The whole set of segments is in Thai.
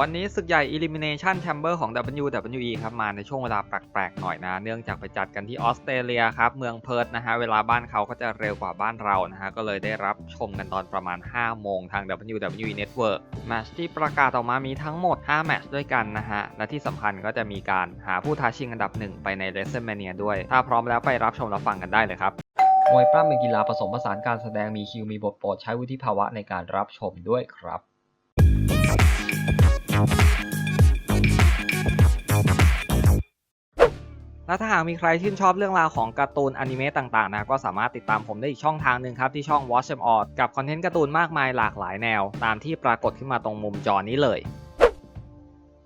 วันนี้ศึกใหญ่ Elimination Chamber ของ WWE ครับ มาในช่วงเวลาแปลกๆหน่อยนะ เนื่องจากไปจัดกันที่ออสเตรเลียครับ เมืองเพิร์ธนะฮะ เวลาบ้านเขาก็จะเร็วกว่าบ้านเรานะฮะ ก็เลยได้รับชมกันตอนประมาณ 5 โมงทาง WWE Network แมตช์ที่ประกาศออกมามีทั้งหมด 5 แมตช์ด้วยกันนะฮะ และที่สำคัญก็จะมีการหาผู้ท้าชิงอันดับหนึ่งไปใน WrestleMania ด้วย ถ้าพร้อมแล้วไปรับชมรับฟังกันได้เลยครับมวยปล้ำเป็นกีฬาผสมผสานการแสดงมีคิวมีบทโปรดใช้วุฒิภาวะในการรับชมด้วยครับ และถ้าหากมีใครชื่นชอบเรื่องราวของการ์ตูนอนิเมะต่างๆนะก็สามารถติดตามผมได้อีกช่องทางหนึ่งครับ ที่ช่อง Watch Them All กับคอนเทนต์การ์ตูนมากมายหลากหลายแนว ตามที่ปรากฏขึ้นมาตรงมุมจอนี้เลย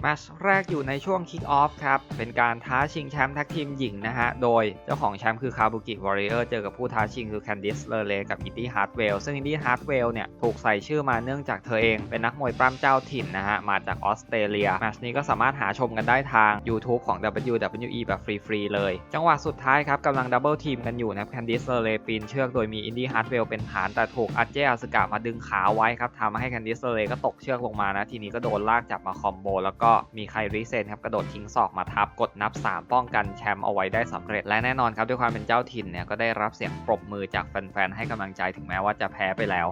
แมตช์แรกอยู่ในช่วง Kick Off ครับ เป็นการท้าชิงแชมป์แท็กทีมหญิงนะฮะ โดยเจ้าของแชมป์คือคาบุกิวอริเออร์เจอกับผู้ท้าชิงคือแคนดิสเลเลกับอินดี้ฮาร์ดเวลซึ่งอินดี้ฮาร์ดเวลเนี่ย ถูกใส่ชื่อมาเนื่องจากเธอเอง เป็นนักมวยปล้ำเจ้าถิ่นนะฮะ มาจากออสเตรเลีย แมตช์นี้ก็สามารถหาชมกันได้ทาง YouTube ของ WWE แบบฟรีๆเลย จังหวะสุดท้ายครับกำลังดับเบิลทีมกันอยู่นะครับแคนดิสเลเลปีนเชือกโดยมีอินดี้ฮาร์ดเวลเป็นฐานแต่ถูกอัจเจอาสกะมาดึงขาไว้ครับทำให้แคนดิสเลเลก็ตกเชือกลงมานะทีนี้ก็โดนลากจับมาคอมโบแล้วก็มีใครริเซนครับกระโดดทิ้งศอกมาทับกดนับ 3 ป้องกันแชมป์เอาไว้ได้สำเร็จ และแน่นอนครับด้วยความเป็นเจ้าถิ่นเนี่ยก็ได้รับเสียงปรบมือจากแฟนๆให้กำลังใจถึงแม้ว่าจะแพ้ไปแล้ว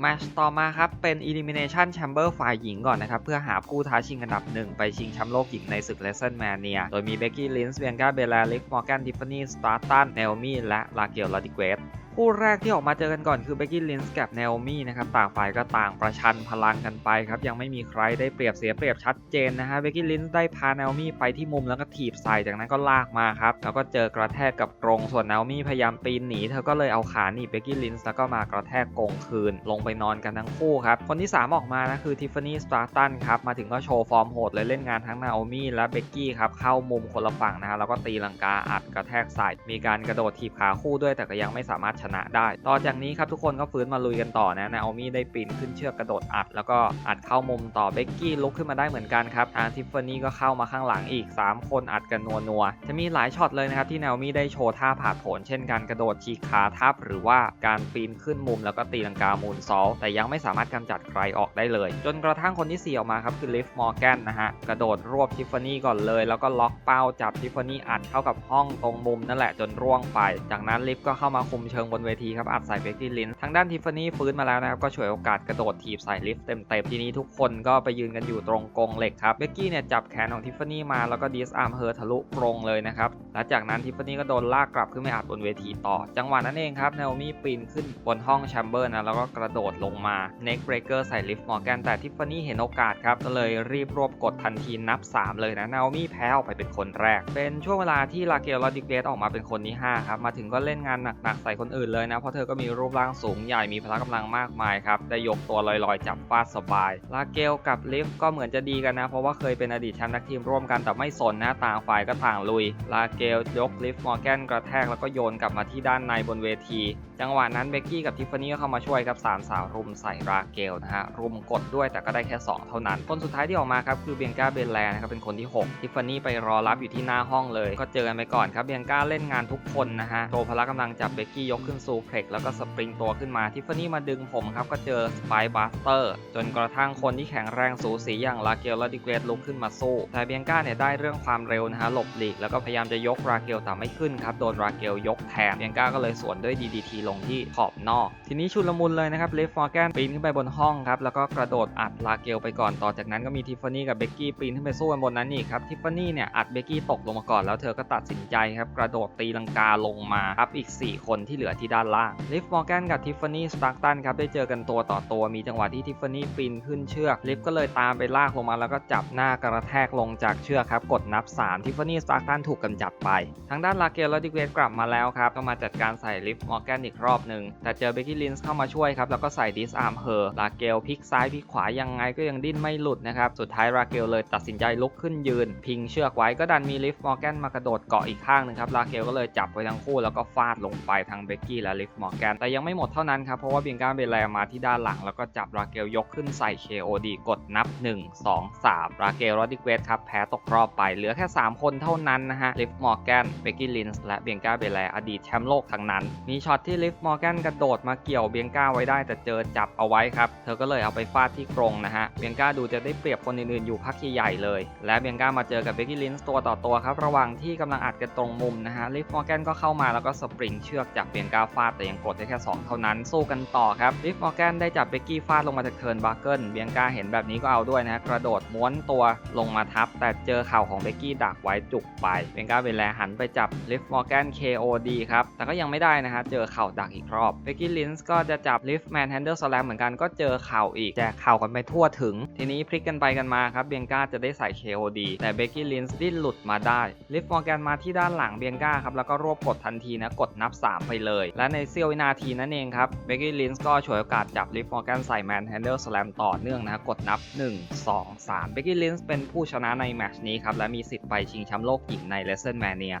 แมชต่อมาครับ เป็น Elimination Chamber ฝ่ายหญิงก่อนนะครับ เพื่อหาผู้ท้าชิงอันดับหนึ่งไปชิงแชมป์โลกหญิงในศึก WrestleMania โดยมีเบกกี้ลินส์เบียนกาเบลาลิฟมอร์แกนทิฟฟานี่สตาร์ตันเนลมี่และลาเกลลาดิเกต คู่แรกที่ออกมาเจอกันก่อนคือเบกกี้ลินส์กับเนลมี่นะครับต่างฝ่ายก็ต่างประชันพลังกันไปครับยังไม่มีใครได้เปรียบเสียเปรียบชัดเจนนะฮะเบกกี้ลินส์ได้พาเนลมี่ไปที่มุมแล้วก็ถีบใส่จากนั้นก็ลากมาครับแล้วก็เจอกระแทกกับกรงส่วนเนลมี่พยายามปีนหนีเธอก็เลยเอาขาหนีเบกกี้ลินส์แล้วก็มากระแทกกรงคืน ลงไปนอนกันทั้งคู่ครับคนที่ 3 ออกมานะคือทิฟฟานี่สตาร์ตันครับมาถึงก็โชว์ฟอร์มโหดเลยเล่นงานทั้งนาโอมี่และเบกกี้ครับเข้ามุมคนละฝั่งนะฮะแล้วก็ตีลังกาอัดกระแทกใส่มีการกระโดดถีบขาคู่ด้วยแต่ก็ยังไม่สามารถชนะได้ ต่อจากนี้ครับทุกคนก็ฟื้นมาลุยกันต่อนะนาโอมี่ได้ปีนขึ้นเชือกกระโดดอัด แล้วก็อัดเข้ามุมต่อเบกกี้ลุกขึ้นมาได้เหมือนกันครับทางทิฟฟานี่ก็เข้ามาข้างหลังอีก 3 คนอัดกันนัวๆจะมีหลายช็อตเลยนะครับที่นาโอมี่ได้โชว์ท่าผ่าดโผนเช่นการกระโดดฉีกขาทับหรือว่าการปีนขึ้นมุมแล้วก็ตีลังกามูนซอลแต่ยังไม่สามารถกำจัดใครออกได้เลย จนกระทั่งคนที่ 4 ออกมาครับคือลิฟมอร์แกนนะฮะกระโดดรวบทิฟฟานี่ก่อนเลย แล้วก็ล็อกเป้าจับทิฟฟานี่อัดเข้ากับห้องตรงมุมนั่นแหละจนร่วงไป จากนั้นลิฟก็เข้ามาคุมเชิงบนเวทีครับอัดใส่เบกกี้ลินทางด้านทิฟฟานี่ฟื้นมาแล้วนะครับก็ฉวยโอกาสกระโดดถีบใส่ลิฟต์เต็มๆทีนี้ทุกคนก็ไปยืนกันอยู่ตรงกรงเหล็กครับเบกกี้เนี่ยจับแขนของทิฟฟานี่มาแล้วก็ดิสอาร์มเฮอทะลุกรงเลยนะครับและจากนั้นทิฟฟานี่ก็โดนลากกลับขึ้นไปอัดบนเวทีต่อ จังหวะนั้นเองครับเนลมี่ปีนขึ้นบนห้องแชมเบอร์นะแล้วก็กระโดดลงมาเน็กเบรกเกอร์ใส่ลิฟมอร์แกนแต่ทิฟฟานี่เห็นโอกาสครับก็เลยรีบรวบกดทันทีนับ 3 เลยนะเนลมี่แพ้ออกไปเป็นคนแรก เป็นช่วงเวลาที่ลาเกลลอดิเกตออกมาเป็นคนที่5ครับมาถึงก็เล่นงานหนักๆใส่คนอื่นเลยนะเพราะเธอก็มีรูปร่างสูงใหญ่มีพละกำลังมากมายครับได้ยกตัวลอยๆ จับฟาดสบาย ลาเกลกับลิฟก็เหมือนจะดีกันนะ เพราะว่าเคยเป็นอดีตแชมป์นักทีมร่วมกันแต่ไม่สนนะต่างฝ่ายก็ต่างลุย ลาเกลยกลิฟมอร์แกนกระแทกแล้วก็โยนกลับมาที่ด้านในบนเวที จังหวะนั้นเบกกี้กับทิฟฟานี่ก็เข้ามาช่วยครับสามสาวรุมใส่ราเกลนะฮะรุมกดด้วยแต่ก็ได้แค่ 2 เท่านั้น คนสุดท้ายที่ออกมาครับคือเบียงกาเบลแลนะครับเป็นคนที่ 6 ทิฟฟานี่ไปรอรับอยู่ที่หน้าห้องเลย ก็เจอกันไปก่อนครับเบียงกาเล่นงานทุกคนนะฮะโชว์พละกำลังจับเบกกี้ยกขึ้นซูเพล็กแล้วก็สปริงตัวขึ้นมาทิฟฟานี่มาดึงผมครับก็เจอสไปบัสเตอร์จนกระทั่งคนที่แข็งแรงสูสีอย่างลาเกลและดิเกรตลุกขึ้นมาสู้แต่เบียงกาเนี่ยได้เรื่องความเร็วนะฮะหลบหลีกแล้วก็พยายามจะยกราเกลแต่ไม่ขึ้นครับโดนราเกลยกแทนเบียงกาก็เลยสวนด้วย DDT ลงที่ขอบนอก ทีนี้ชุลมุนเลยนะครับเลฟมอร์แกนปีนขึ้นไปบนห้องครับแล้วก็กระโดดอัดลาเกลไปก่อนต่อจากนั้นก็มีทิฟฟานี่กับเบกกี้ปีนขึ้นไปสู้กันบนนั้นอีกครับทิฟฟานี่เนี่ยอัดเบกกี้ตกลงมาก่อนแล้วเธอก็ตัดสินใจครับกระโดดตีลังกาลงมาครับอีก 4 คนที่เหลือที่ด้านล่างลิฟมอร์แกนกับทิฟฟานี่สตาร์ตันครับได้เจอกันตัวต่อตัวมีจังหวะที่ทิฟฟานี่ปีนขึ้นเชือกลิฟก็เลยตามไปลากลงมาแล้วก็จับหน้ากระแทกลงจากเชือกครับกดนับ 3 ทิฟฟานี่สตาร์ตันถูกกำจัดไป ทางด้านลาเกลและดิเกรตกลับมาแล้วครับก็มาจัดการใส่ลิฟมอร์แกนอีกรอบหนึ่งแต่เจอเบกกี้ลินส์เข้ามาช่วยครับแล้วก็ใส่ดิสอาร์มเฮอร์ลาเกลพลิกซ้ายพลิกขวายังไงก็ยังดิ้นไม่หลุดนะครับสุดท้ายลาเกลเลยตัดสินใจลุกขึ้นยืน พิงเชือกไว้ก็ดันมีลิฟมอร์แกนมากระโดดเกาะอีกข้างหนึงครับลาเกลก็เลยจับไว้ทั้งคู่แล้วก็ฟาดลงไปทางเบกกี้และลิฟมอร์แกนแต่ยังไม่หมดเท่านั้นครับเพราะว่าเบียงกาเบลแลมาที่ด้านหลัง แล้วก็จับราเกลยกขึ้นใส่ KOD กดนับ 1 2 3ราเกลรอดิเกรตครับแพ้ตกรอบไปเหลือแค่ 3 คนเท่านั้นนะฮะลิฟมอร์แกนเบกกี้ลินส์และเบียงกาเบลแลอดีตแชมป์โลกทั้งนั้นมีช็อตที่ลิลิฟมอร์แกนกระโดดมาเกี่ยวเบียงก้าไว้ได้แต่เจอจับเอาไว้ครับ เธอก็เลยเอาไปฟาดที่กรงนะฮะ เบียงก้าดูจะได้เปรียบคนอื่นๆอยู่พักใหญ่ๆเลย และเบียงก้ามาเจอกับเบกกี้ลินส์ตัวต่อตัวครับ ระหว่างที่กำลังอัดกันตรงมุมนะฮะลิฟมอร์แกนก็เข้ามาแล้วก็สปริงเชือกจากเบียงก้าฟาดแต่ยังกดได้แค่สองเท่านั้นสู้กันต่อครับลิฟมอร์แกนได้จับเบกกี้ฟาดลงมาจากเทิร์นบาร์เกิลเบียงก้าเห็นแบบนี้ก็เอาด้วยนะฮะกระโดดม้วนตัวลงมาทับ แต่เจอเข่าของเบกกี้ดักไว้จุกไปเบียงก้าเวลาหันไปจับลิฟมอร์แกน KOD ครับแต่ก็ยังไม่ได้นะฮะเจอเข่าดักอีกรอบเบกกี้ลินส์ก็จะจับลิฟแมนแฮนเดอร์สแลมเหมือนกันก็เจอเข่าอีกแจกเข่ากันไปทั่วถึง ทีนี้พลิกกันไปกันมาครับเบียงก้าจะได้ใส่ KOD แต่เบกกี้ลินส์ดิ้นหลุดมาได้ลิฟมอร์แกนมาที่ด้านหลังเบียงก้าครับแล้วก็รวบกดทันทีนะกดนับ 3 ไปเลย และในเสี้ยววินาทีนั่นเองครับเบกกี้ลินส์ก็ฉวยโอกาสจับลิฟมอร์แกนใส่แมนแฮนเดอร์สแลมต่อเนื่องนะกดนับ 1 2 3เบกกี้ลินส์เป็นผู้ชนะในแมตช์นี้ครับและมีสิทธิ์ไปชิงแชมป์โลกหญิงใน l e s s o n Mania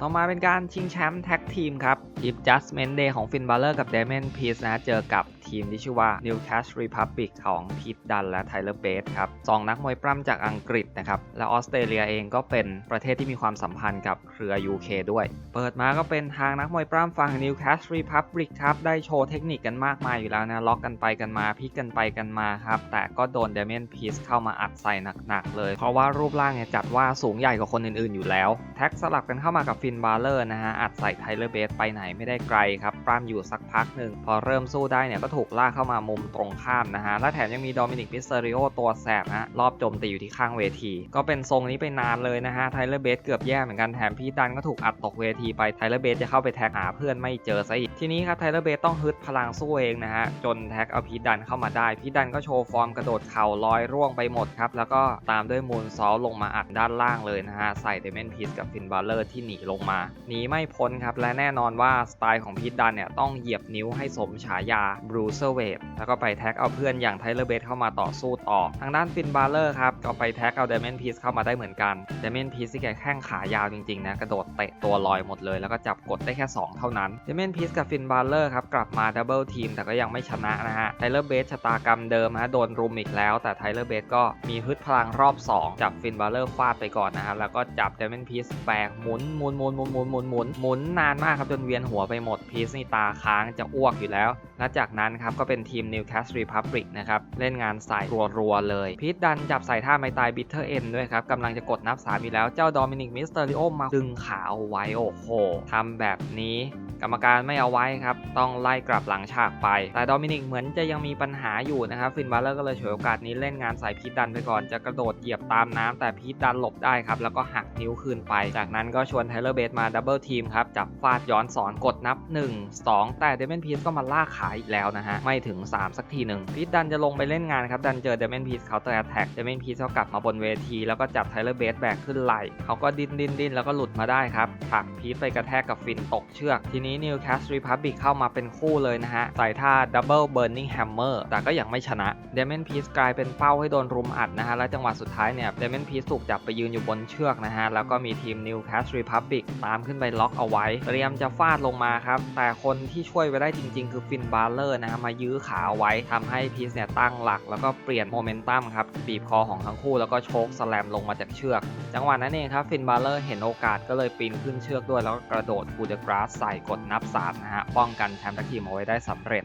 ต่อมาเป็นการชิงแชมป์แท็กทีมครับทีม Judgment Day ของฟินบ a ลเลอร์กับ Damian Priest นะ เจอกับ ทีมที่ชื่อว่า Newcastle Republic ของพีทดันและ Tyler Bates ครับสองนักมวยปล้ำจากอังกฤษนะครับและออสเตรเลียเองก็เป็นประเทศที่มีความสัมพันธ์กับเครือ UK ด้วย เปิดมาก็เป็นทางนักมวยปล้ำฝั่ง Newcastle Republic ครับได้โชว์เทคนิคกันมากมายอยู่แล้วนะล็อกกันไปกันมาพิกกันไปกันมาครับแต่ก็โดน d a m i a n Peace เข้ามาอัดใส่หนักๆเลย เพราะว่ารูปร่างเนี่ยจัดว่าสูงใหญ่กว่าคนอื่นๆอยู่แล้ว แท็กสลับกันเข้ามากับฟินบา l เลอร์นะฮะอัดใส่ไทเลอร์เบสไปไหนไม่ได้ไกลครับปล้ำอยู่สักพักหนึ่งพอเริ่มสู้ได้เนี่ยก็ถูกูกลากเข้ามามุมตรงข้ามนะฮะ และแถมยังมีโดมินิกมิสเตอริโอตัวแสบนะรอบโจมตีอยู่ที่ข้างเวที ก็เป็นทรงนี้ไปนานเลยนะฮะ ไทเลอร์เบสเกือบแย่เหมือนกันแถมพีดันก็ถูกอัดตกเวทีไป ไทเลอร์เบสจะเข้าไปแท็กหาเพื่อนไม่เจอซะอีก ทีนี้ครับไทเลอร์เบสต้องฮึดพลังสู้เองนะฮะ จนแท็กเอาพีดันเข้ามาได้ พีดันก็โชว์ฟอร์มกระโดดเข่าลอยร่วงไปหมดครับ แล้วก็ตามด้วยมูนซอลลงมาอัดด้านล่างเลยนะฮะ ใส่เดเมนพีสกับฟินบาเลอร์ที่หนีลงมา หนีไม่พ้นครับ และแน่นอนว่าสไตล์ของพีดันเนี่ยต้องเหยียบนิ้วให้สมฉายาบรูเซอร์เวทแล้วก็ไปแท็กเอาเพื่อนอย่างไทเลอร์เบสเข้ามาต่อสู้ต่อ ทางด้านฟินบาเลอร์ครับ ก็ไปแท็กเอาเดเมนพีสเข้ามาได้เหมือนกันเดเมนพีสที่แกแข้งขายาวจริงๆนะ กระโดดเตะตัวลอยหมดเลย แล้วก็จับกดได้แค่ 2 เท่านั้นเดเมนพีสกับฟินบาเลอร์ครับ กลับมาดับเบิลทีมแต่ก็ยังไม่ชนะนะฮะไทเลอร์เบสชะตากรรมเดิมฮะโดนรุมอีกแล้ว แต่ไทเลอร์เบสก็มีฮึดพลังรอบ 2 จับฟินบาเลอร์ฟาดไปก่อนนะฮะแล้วก็จับเดเมนพีสแบกหมุนหมุนหมุนหมุนหมุนหมุนหมุนหมุนนานมากครับจนเวียนหัวไปหมดพีสนี่ตาค้างจะอ้วกอยู่แล้ว และจากนั้นครับก็เป็นทีม Newcastle Republic นะครับเล่นงานใส่รัวๆเลย พีทดันจับใส่ท่าไม้ตายบิทเทอร์เอ็นด้วยครับกำลังจะกดนับสามอยู่แล้วเจ้าดอมินิกมิสเตอริโอมาดึงขาเอาไว้โอ้โหทำแบบนี้กรรมการไม่เอาไว้ครับ ต้องไล่กลับหลังฉากไป แต่โดมินิกเหมือนจะยังมีปัญหาอยู่นะครับ ฟินบาเลอร์ก็เลยฉวยโอกาสนี้เล่นงานใส่พีทดันไปก่อน จะกระโดดเหยียบตามน้ำแต่พีทดันหลบได้ครับ แล้วก็หักนิ้วคืนไป จากนั้นก็ชวนไทเลอร์เบสมาดับเบิลทีมครับ จับฟาดย้อนสอนกดนับ 1 2 แต่เดเมนพีสก็มาลากขาอีกแล้วนะฮะ ไม่ถึง 3 สักทีหนึ่งพีทดันจะลงไปเล่นงานครับ ดันเจอเดเมนพีสเคาน์เตอร์แอตแทกเดเมนพีสก็กลับมาบนเวที แล้วก็จับไทเลอร์เบสแบกขึ้นไหลเขาก็ดิ้นดิ้นดิ้นแล้วก็หลุดมาได้ครับผลักพีทไปกระแทกกับฟินตกเชือก ทีนี้นิวแคสต์รีพับบิกเข้ามาเป็นคู่เลยนะฮะใส่ท่าดับเบิลเบิร์นิงแฮมเมอร์แต่ก็ยังไม่ชนะเดเมนพีสกลายเป็นเป้าให้โดนรุมอัดนะฮะและจังหวะสุดท้ายเนี่ยเดเมนพีสถูกจับไปยืนอยู่บนเชือกนะฮะแล้วก็มีทีมนิวแคสต์รีพับบิกตามขึ้นไปล็อกเอาไว้เตรียมจะฟาดลงมาครับแต่คนที่ช่วยไว้ได้จริง ๆ คือฟินบาเลอร์นะมายื้อขาเอาไว้ทำให้พีสเนี่ยตั้งหลัก แล้วก็เปลี่ยนโมเมนตัมครับบีบคอของทั้งคู่แล้วก็โชกสแลมลงมาจากเชือก จังหวะนั้นเองครับฟินบาเลอร์เห็นโอกาสก็เลยปีนขึ้นเชือกด้วย แล้วก็กระโดดคูเดกราสใส่กดนับสามนะฮะป้องกันแชมป์แท็กทีมเอาไว้ได้สำเร็จ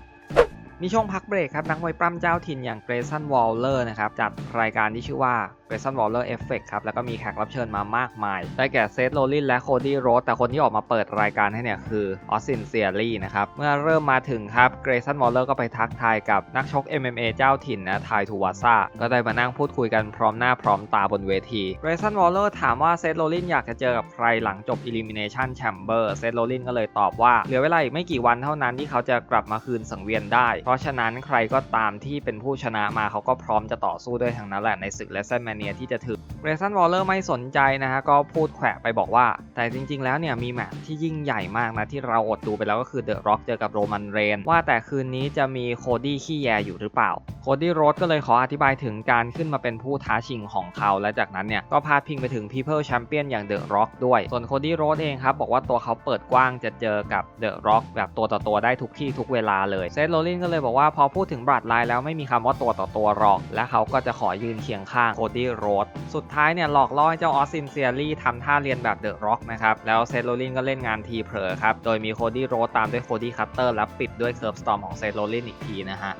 มีช่วงพักเบรกครับนักมวยปล้ำเจ้าถิ่นอย่างเกรซันวอลเลอร์นะครับจัดรายการที่ชื่อว่า เกรซันวอลเลอร์เอฟเฟกครับ แล้วก็มีแขกรับเชิญมามากมาย ได้แก่เซธโรลินและโคดี้โรสแต่คนที่ออกมาเปิดรายการให้เนี่ยคือออสซินเซียรี่นะครับ เมื่อเริ่มมาถึงครับเกรซันวอลเลอร์ก็ไปทักทายกับนักชก MMA เจ้าถิ่นนะไททูวาซาก็ได้มานั่งพูดคุยกันพร้อมหน้าพร้อมตาบนเวทีเกรซันวอลเลอร์ถามว่าเซธโรลินอยากจะเจอกับใครหลังจบ Elimination Chamber เซธโรลินก็เลยตอบว่าเหลือเวลาอีกไม่กี่วันเท่านั้นที่เขาจะกลับมาคืนสังเวียนได้ เพราะฉะนั้นใครก็ตามที่เป็นผู้ชนะมาเขาก็พร้อมจะต่อสู้ด้วยทางนั้นแหละในศึกเลสเซนแมเนียที่จะถึงเรซันวอลเลอร์ไม่สนใจนะฮะก็พูดแขวะไปบอกว่า แต่จริง ๆ แล้วเนี่ยมีแมตช์ที่ยิ่งใหญ่มากนะ ที่เราอดดูไปแล้วก็คือเดอะร็อกเจอกับโรมันเรนว่าแต่คืนนี้จะมีโคดี้ขี้แยอยู่หรือเปล่า โคดี้โรสก็เลยขออธิบายถึงการขึ้นมาเป็นผู้ท้าชิงของเขา และจากนั้นเนี่ยก็พาดพิงไปถึง People Champion อย่างเดอะร็อกด้วย ส่วนโคดี้โรสเองครับบอกว่าตัวเขาเปิดกว้างจะเจอกับเดอะร็อกแบบตัวต่อตัวได้ทุกที่ทุกเวลาเลยเซธโรลินก็เลยบอกว่าพอพูดถึงบรัดไลน์แล้วไม่มีคำว่าตัวต่อตัวหรอกและเขาก็จะขอยืนเคียงข้างโคดี้โรสสุดท้ายเนี่ยหลอกล่อให้เจ้าออสซินเซียรี่ทำท่าเรียนแบบเดอะร็อกนะครับแล้วเซโรลินก็เล่นงานทีเผลอครับโดยมีโคดี้โรตามด้วยโคดี้คัตเตอร์และปิดด้วยเคิร์ฟสตอมของเซโรลินอีกทีนะฮะ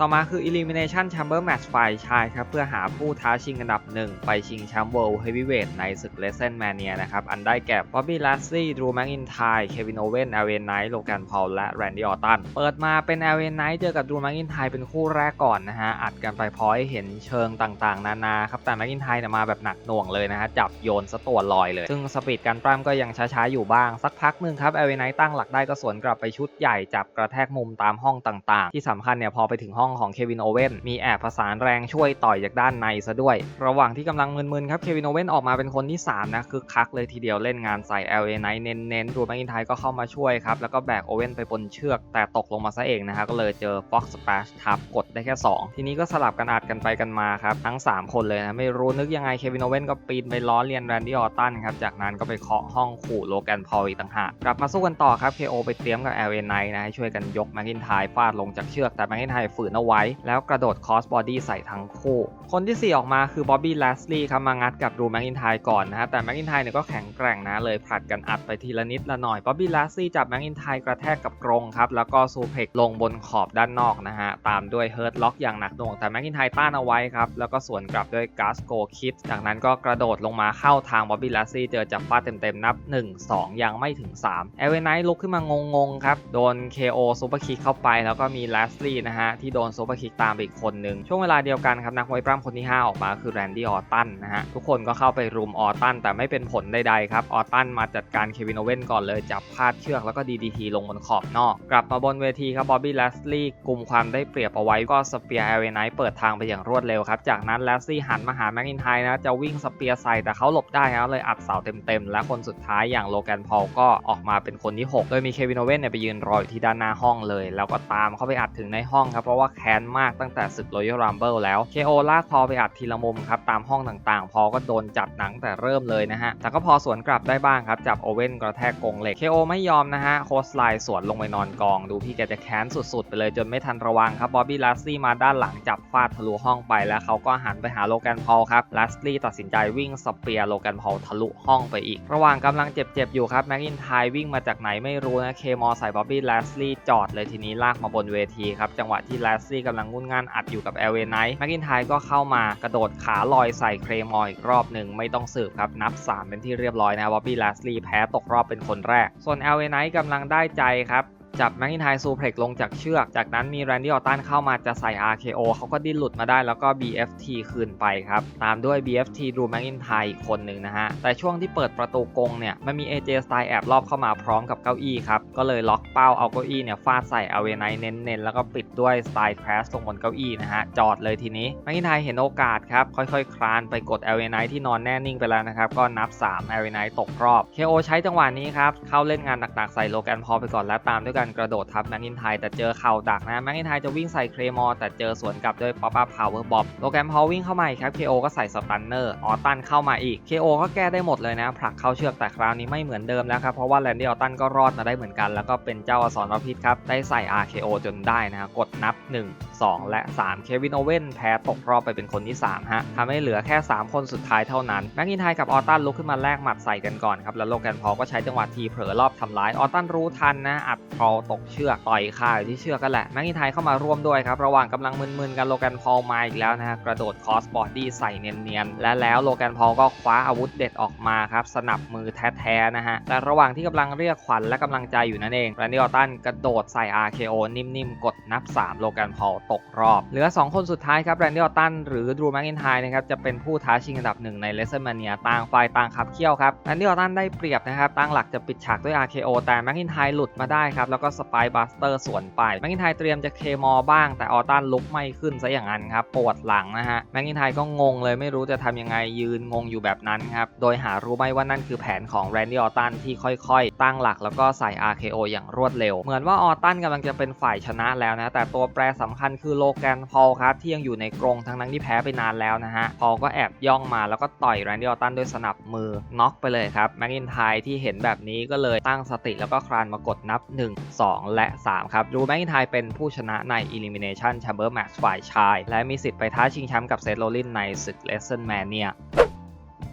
ต่อมาคือ Elimination Chamber Match ฝ่ายชายครับ เพื่อหาผู้ท้าชิงอันดับหนึ่ง ไปชิงแชมป์ World Heavyweight ในศึก WrestleMania นะครับ อันได้แก่ Bobby Lashley Drew McIntyre Kevin Owens Aaron Knight Logan Paul และ Randy Orton เปิดมาเป็น Aaron Knight เจอกับ Drew McIntyre เป็นคู่แรกก่อนนะฮะ อัดกันไปพอให้เห็นเชิงต่างๆ นานาครับ แต่ McIntyre เนี่ยมาแบบหนักหน่วงเลยนะฮะ จับโยนซะตัวลอยเลย ซึ่งสปีดการปล้ำก็ยังช้าๆ อยู่บ้าง สักพักหนึ่งครับ Aaron Knight ตั้งหลักได้ก็สวนกลับไปชุดใหญ่จับกระแทกมุมตามห้องต่าง ๆ ที่สำคัญเนี่ยพอไปถึงห้องของ Kevin Owens มีแอบประสานแรงช่วยต่อยจากด้านในซะด้วย ระหว่างที่กำลังมึนๆครับเควินโอเว่นออกมาเป็นคนที่ 3 นะคือคักเลยทีเดียวเล่นงานใส่ LA Knight เน้นๆดูแมกอินไทก็เข้ามาช่วยครับ แล้วก็แบกโอเว่นไปบนเชือก แต่ตกลงมาซะเองนะฮะก็เลยเจอ Fox Splash ทับกดได้แค่ 2 ทีนี้ก็สลับกันอัดกันไปกันมาครับ ทั้ง 3 คนเลยนะไม่รู้นึกยังไงเควินโอเว่นก็ปีนไปล้อเลียนแรนดี้ออตตันครับจากนั้นก็ไปเคาะห้องขู่โลแกนพอลอีกต่างหากกลับมาสู้กันต่อครับ KO ไปเตรียมกับ LA Knight นะให้ช่วยกันยกแมกอินไทฟาดลงจากเชือกแต่แมกอินไทฝืนเอาไว้ แล้วกระโดดคอสบอดี้ใส่ทั้งคู่ คนที่ 4 ออกมาคือบ๊อบบี้แลสลีย์ครับมางัดกับดูแม็กอินไทก่อนนะฮะแต่แม็กอินไทเนี่ยก็แข็งแกร่งนะเลยผลัดกันอัดไปทีละนิดละหน่อยบ๊อบบี้แลสลีย์จับแม็กอินไทกระแทกกับกรงครับแล้วก็ซูเพกลงบนขอบด้านนอกนะฮะตามด้วยเฮิร์ตล็อกอย่างหนักหน่วงแต่แม็กอินไทต้านเอาไว้ครับแล้วก็สวนกลับด้วยกัสโกคิดจากนั้นก็กระโดดลงมาเข้าทางบ๊อบบี้แลสลีย์เจอจับฟาดเต็มๆนับ 1 2 ยังไม่ถึง3เอเวนไนท์ลุกขึ้นมางงๆครับโดน KO ซูเปอร์คิกเข้าไปแล้วก็มีแลสลีย์นะฮะที่โดนซูเปอร์คิกตามไปอีกคนหนึ่งช่วงเวลาเดียวกันครับนักมวยปล้ำคนที่ 5 ออกมาคือแรนดี้ออตตันนะฮะทุกคนก็เข้าไปรุมออตตันแต่ไม่เป็นผลใดๆครับออตตันมาจัดการเควินโอเว่นก่อนเลยจับพาดเชือกแล้วก็ DDT ลงบนขอบนอก กลับมาบนเวทีครับบอบบี้แลสลีย์กลุ่มความได้เปรียบเอาไว้ก็สเปียร์แอเรไนท์เปิดทางไปอย่างรวดเร็วครับจากนั้นแลสลีย์หันมาหาแม็กอินไทนะจะวิ่งสเปียร์ใส่แต่เขาหลบได้ครับเลยอัดเสาเต็มๆและคนสุดท้ายอย่างโลแกนพอลก็ออกมาเป็นคนที่ 6 โดยมีเควินโอเว่นเนี่ยไปยืนรออยู่ที่ด้านหน้าห้องเลย แล้วก็ตามเข้าไปอัดถึงในห้องครับเพราะว่าแค้นมากตั้งแต่ศึก Royal Rumble แล้ว KO ลากพอไปอัดทีละมุมครับตามห้องต่างๆ พอก็โดนจับหนังแต่เริ่มเลยนะฮะ แต่ก็พอสวนกลับได้บ้างครับ จับโอเว่นกระแทกกรงเหล็ก KO ไม่ยอมนะฮะ โคสไลสวนลงไปนอนกอง ดูพี่แกจะแค้นสุดๆ ไปเลยจนไม่ทันระวังครับ บอบบี้ลาสลี่มาด้านหลังจับฟาดทะลุห้องไปแล้วเขาก็หันไปหาโลแกนพอลครับลาสลี่ตัดสินใจวิ่งสเปียร์โลแกนพอลทะลุห้องไปอีก ระหว่างกำลังเจ็บๆอยู่ครับแม็กอินไทวิ่งมาจากไหนไม่รู้นะเคมอใส่บอบบี้ลาสลี่จอดเลยทีนี้ลากมาบนเวทีครับจังหวะที่ลาสลี่กำลังงุนงานอัดอยู่กับเอลเวไนท์แม็กอินไทยก็เข้ามากระโดดขาลอยใส่เครมออีกรอบหนึ่งไม่ต้องสืบครับนับ 3 เป็นที่เรียบร้อยนะบอบบี้ลาสลีแพ้ตกรอบเป็นคนแรก ส่วนเอลเวไนท์กำลังได้ใจครับ จับแมกอินไทซูเพล็กลงจากเชือก จากนั้นมีแรนดี้ออตตันเข้ามาจะใส่ RKO เขาก็ดิ้นหลุดมาได้แล้วก็ BFT คืนไปครับ ตามด้วย BFT ดูแมกอินไทอีกคนหนึ่งนะฮะ แต่ช่วงที่เปิดประตูกงเนี่ยมันมี AJ s t y l e แอบรอบเข้ามาพร้อมกับเก้าอี้ครับ ก็เลยล็อกเป้าเอาเก้าอี้เนี่ยฟาดใส่อเวไนเน้นๆแล้วก็ปิดด้วย Style Crash ลงบนเก้าอี้นะฮะจอดเลยทีนี้แมกอินไทเห็นโอกาสครับค่อยๆ คลานไปกดเอเวไนที่นอนแน่นิ่งไปแล้วนะครับก็นับ3เอเวไนตกรอบ KO ใช้จังหวะนี้ครับเข้าเล่นงานหนักๆใส่โลแกนพอไปก่อนและตามด้วยการกระโดดทับแมกนินไทแต่เจอเข่าดักนะแมกนินไทจะวิ่งใส่เครมอร์แต่เจอสวนกลับด้วยป๊อปอัพพาวเวอร์บ๊อบโลแกนพอวิ่งเข้ามาอีกครับเคโอก็ใส่สตันเนอร์ออตันเข้ามาอีกเคโอก็แก้ได้หมดเลยนะ ผลักเข้าเชือกแต่คราวนี้ไม่เหมือนเดิมแล้วครับเพราะว่าแลนดี้ออตันก็รอดมาได้เหมือนกัน แล้วก็เป็นเจ้าอสรพิษครับได้ใส่ RKO จนได้นะกด นับ 1 2 และ 3 เควินโอเว่นแพ้ตกรอบไปเป็นคนที่ 3 ฮะทำให้เหลือแค่ 3 คนสุดท้ายเท่านั้น แม็กอินไทกับออตันลุกขึ้นมาแลกหมัดใส่กันก่อนครับ แล้วโลแกนพอลก็ใช้จังหวะทีเผลอรอบทำร้าย ออตันรู้ทันนะ อัดพอลตกเชือกต่อยคาอยู่ที่เชือกกันแหละ แม็กอินไทเข้ามาร่วมด้วยครับ ระหว่างกำลังมึนๆกันโลแกนพอลมาอีกแล้วนะฮะ กระโดดคอสบอดี้ใส่เนียนๆ และแล้วโลแกนพอลก็คว้าอาวุธเด็ดออกมาครับสนับมือแท้ๆนะฮะแต่ระหว่างที่กำลังเรียกขวัญและกำลังใจอยู่นั่นเองแรนดี้ออตันกระโดดใส่ RKO นิ่มๆกดนับ3โลแกนพอลตกรอบ เหลือ 2 คนสุดท้ายครับแรนดี้ออตันหรือดรูแมกอินไทนะครับจะเป็นผู้ท้าชิงอันดับหนึ่งในเลสเซอร์มาเนียต่างฝ่ายต่างขับเคี่ยวครับแรนดี้ออตันได้เปรียบนะครับตั้งหลักจะปิดฉากด้วย RKO แต่แมกอินไทหลุดมาได้ครับแล้วก็สไปบัสเตอร์สวนไปแมกอินไทเตรียมจะเคมอบ้าง แต่ออตันลุกไม่ขึ้นซะอย่างนั้นครับปวดหลังนะฮะแมกอินไทก็งงเลยไม่รู้จะทำยังไงยืนงงอยู่แบบนั้นครับโดยหารู้ไหมว่านั่นคือแผนของแรนดี้ออตันที่ค่อยๆ ตั้งหลักแล้วก็ใส่ RKO อย่างรวดเร็ว เหมือนว่าออตันกำลังจะเป็นฝ่ายชนะแล้วนะแต่ตัวแปรสำคัญคือโลแกนพอลครับที่ยังอยู่ในกรงทั้งนั้นที่แพ้ไปนานแล้วนะฮะพอลก็แอบย่องมาแล้วก็ต่อยแรนดี้ออตันด้วยสนับมือน็อกไปเลยครับแมกอินไทยที่เห็นแบบนี้ก็เลยตั้งสติแล้วก็คลานมากดนับ 1 2 และ 3 ครับดูแมกอินไทยเป็นผู้ชนะใน Elimination Chamber Match ฝ่ายชาย และมีสิทธิ์ไปท้าชิงแชมป์กับเซธโรลินในศึก WrestleMania แ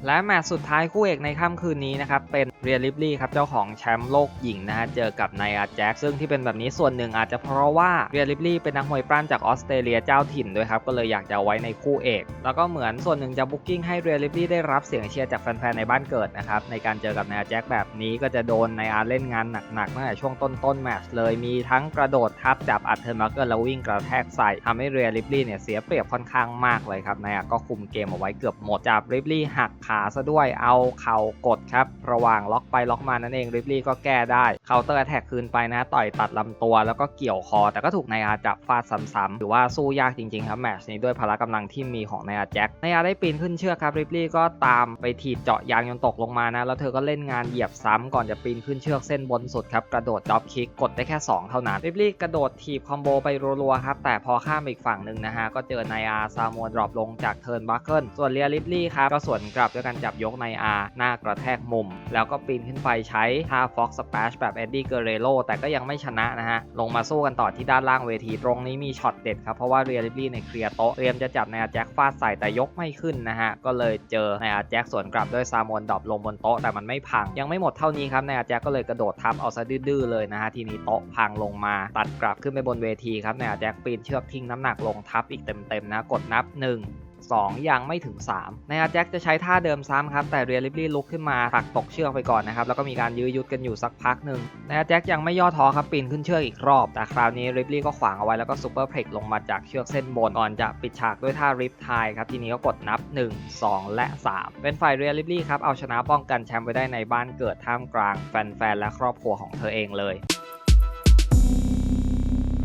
และแมตช์สุดท้ายคู่เอกในค่ำคืนนี้นะครับเป็นเรียลิบลี่ครับเจ้าของแชมป์โลกหญิงนะฮะเจอกับไนอาแจ็คซึ่งที่เป็นแบบนี้ส่วนหนึ่งอาจจะเพราะว่าเรียลิบลี่เป็นนักมวยปล้ำจากออสเตรเลียเจ้าถิ่นด้วยครับก็เลยอยากจะไว้ในคู่เอก แล้วก็เหมือนส่วนหนึ่งจะบุ๊กิ้งให้เรียลิบลี่ได้รับเสียงเชียร์จากแฟนๆในบ้านเกิดนะครับในการเจอกับไนอาแจ็คแบบนี้ก็จะโดนไนอาเล่นงานหนักๆตั้งแต่ช่วงต้นๆแมตช์เลยมีทั้งกระโดดทับจับอัดเทอร์มาร์เกอร์แล้ววิ่งกระแทกใส่ทำให้เรียลิบลี่เนี่ยเสียเปรียบค่อนข้างมากเลยครับไนอาก็คุมเกมเอาไว้เกือบหมดจับริบลี่หักขาซะด้วยเอาเข่ากดครับ ระหว่างล็อกไปล็อกมานั่นเองริบลี่ก็แก้ได้เคาน์เตอร์แท็กคืนไปนะต่อยตัดลำตัวแล้วก็เกี่ยวคอ แต่ก็ถูกไนอาจับฟาดซ้ำๆถือว่าสู้ยากจริงๆครับแมชนี้ด้วยพละกำลังที่มีของไนอาแจ็คไนอาได้ปีนขึ้นเชือกครับริบลี่ก็ตามไปถีบเจาะยางจนตกลงมานะแล้วเธอก็เล่นงานเหยียบซ้ำก่อนจะปีนขึ้นเชือกเส้นบนสุดครับกระโดดจ็อบคิกกดได้แค่ 2 เท่านั้นริบลี่กระโดดถีบคอมโบไปรัวๆครับแต่พอข้ามอีกฝั่งหนึ่งนะฮะก็เจอไนอาซามัวดรอปลงจากเทิร์นบัคเกิลส่วนเรียริบลี่ครับก็สวนกลับด้วยการจับยกไนอาหน้ากระแทกมุม แล้วก็ปีนขึ้นไปใช้ท่าฟ็อกสเปชแบบเอ็ดดี้เกเรโลแต่ก็ยังไม่ชนะนะฮะ ลงมาสู้กันต่อที่ด้านล่างเวทีตรงนี้มีช็อตเด็ดครับ เพราะว่าเรียริบลี่ในเคลียร์โต๊ะเตรียมจะจับนอาแจ็คฟาดใส่แต่ยกไม่ขึ้นนะฮะ ก็เลยเจอนอาแจ็คสวนกลับด้วยซามอนดรอปลงบนโต๊ะแต่มันไม่พัง ยังไม่หมดเท่านี้ครับนอาแจ็คก็เลยกระโดดทับเอาซะดื้อเลยนะฮะทีนี้โต๊ะพังลงมา ตัดกลับขึ้นไปบนเวทีครับนอาแจ็คปีนเชือกทิ้งน้ำหนักลงทับอีกเต็มๆนะกดนับ 1 2 ยังไม่ถึง3ในอาแจ็คจะใช้ท่าเดิมซ้ำครับ แต่เรียลิบลี่ลุกขึ้นมาผลักตกเชือกไปก่อนนะครับ แล้วก็มีการยื้อยุดกันอยู่สักพักหนึ่งในอาแจ็คยังไม่ย่อท้อครับปีนขึ้นเชือกอีกรอบ แต่คราวนี้ริบลี่ก็ขวางเอาไว้แล้วก็ซูเปอร์เพล็กลงมาจากเชือกเส้นบนก่อนจะปิดฉากด้วยท่าริปไทครับทีนี้ก็กดนับ 1 2 และ 3 เป็นฝ่ายเรียลิบลี่ครับเอาชนะป้องกันแชมป์ไว้ได้ในบ้านเกิดท่ามกลางแฟนๆและครอบครัวของเธอเองเลย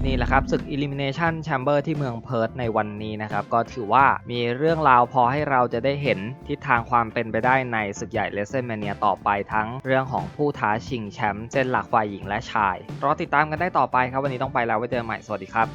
นี่แหละครับศึก Elimination Chamber ที่เมืองเพิร์ตในวันนี้นะครับ ก็ถือว่ามีเรื่องราวพอให้เราจะได้เห็นทิศทางความเป็นไปได้ในศึกใหญ่เลเซนแมเนียต่อไปทั้งเรื่องของผู้ท้าชิงแชมป์เส้นหลักฝ่ายหญิงและชาย รอติดตามกันได้ต่อไปครับ วันนี้ต้องไปแล้วไว้เจอกันใหม่สวัสดีครับ